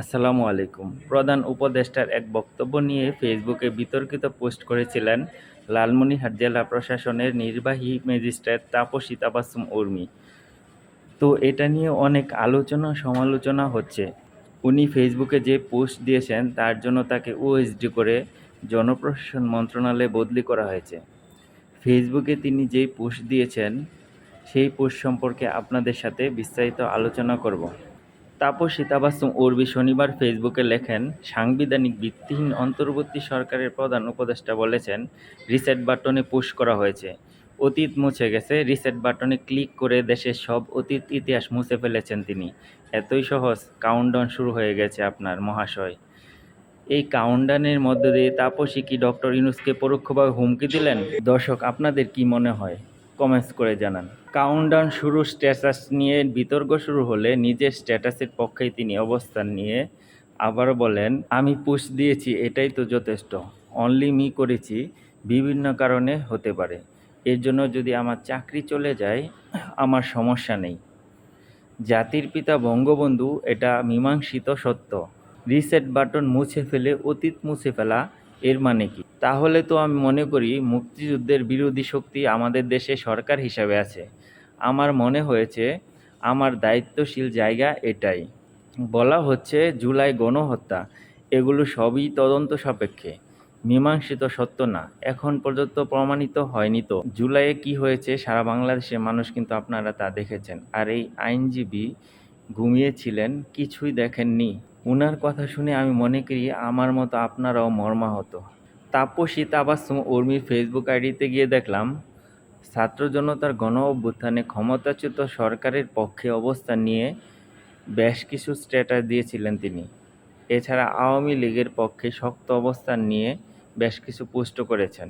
আসসালামু আলাইকুম। প্রধান উপদেষ্টার এক বক্তব্য নিয়ে ফেসবুকে বিতর্কিত পোস্ট করেছিলেন লালমনিরহাট জেলা প্রশাসনের নির্বাহী ম্যাজিস্ট্রেট তাপসী তাবাসুম উর্মি। তো এটা নিয়ে অনেক আলোচনা, সমালোচনা হচ্ছে। উনি ফেসবুকে যে পোস্ট দিয়েছেন, তার জন্য তাকে ওএসডি করে জনপ্রশাসন মন্ত্রণালয়ে বদলি করা হয়েছে। ফেসবুকে তিনি যেই পোস্ট দিয়েছেন, সেই পোস্ট সম্পর্কে আপনাদের সাথে বিস্তারিত আলোচনা করব। তাপসী তাবাসুম উর্বি শনিবার ফেসবুকে লেখেন, সাংবিধানিক ভিত্তিহীন অন্তর্বর্তী সরকারের প্রধান উপদেষ্টা বলেছেন, রিসেট বাটনে পুশ করা হয়েছে। অতীত মুছে গেছে, রিসেট বাটনে ক্লিক করে দেশের সব অতীত ইতিহাস মুছে ফেলেছেন তিনি। এতই সহজ, কাউন্টডাউন শুরু হয়ে গেছে আপনার মহাশয়। এই কাউন্টডাউনের মধ্য দিয়ে তাপসী কি ডক্টর ইউনুসকে পরোক্ষভাবে হুমকি দিলেন? দর্শক, আপনাদের কি মনে হয়? কমেন্টস করে জানান। কাউন্টডাউন শুরু স্ট্যাটাস নিয়ে বিতর্ক শুরু হলে নিজের স্ট্যাটাসের পক্ষেই তিনি অবস্থান নিয়ে আবারও বলেন, আমি পুশ দিয়েছি, এটাই তো যথেষ্ট। অনলি মি করেছি, বিভিন্ন কারণে হতে পারে। এর জন্য যদি আমার চাকরি চলে যায়, আমার সমস্যা নেই। জাতির পিতা বঙ্গবন্ধু, এটা মীমাংসিত সত্য। রিসেট বাটন মুছে ফেলে, অতীত মুছে ফেলা এর মানে কি? তাহলে তো আমি মনে করি মুক্তিযুদ্ধের বিরোধী শক্তি আমাদের দেশে সরকার হিসাবে আছে। আমার মনে হয়েছে আমার দায়িত্বশীল জায়গা এটাই। বলা হচ্ছে জুলাই গণহত্যা, এগুলো সবই তদন্ত সাপেক্ষে। মীমাংসিত সত্য না, এখন পর্যন্ত প্রমাণিত হয়নি তো। জুলাইয়ে কি হয়েছে সারা বাংলাদেশের মানুষ কিন্তু আপনারা তা দেখেছেন। আর এই আইনজীবী ঘুমিয়েছিলেন, কিছুই দেখেননি। উনার কথা শুনে আমি মনে করি আমার মতো আপনারাও মর্মাহত। তাপসী তাবাসুম উর্মির ফেসবুক আইডিতে গিয়ে দেখলাম ছাত্র জনতার গণ অভ্যুত্থানে ক্ষমতাচ্যুত সরকারের পক্ষে অবস্থান নিয়ে বেশ কিছু স্ট্যাটাস দিয়েছিলেন তিনি। এছাড়া আওয়ামী লীগের পক্ষে শক্ত অবস্থান নিয়ে বেশ কিছু পোস্টও করেছেন।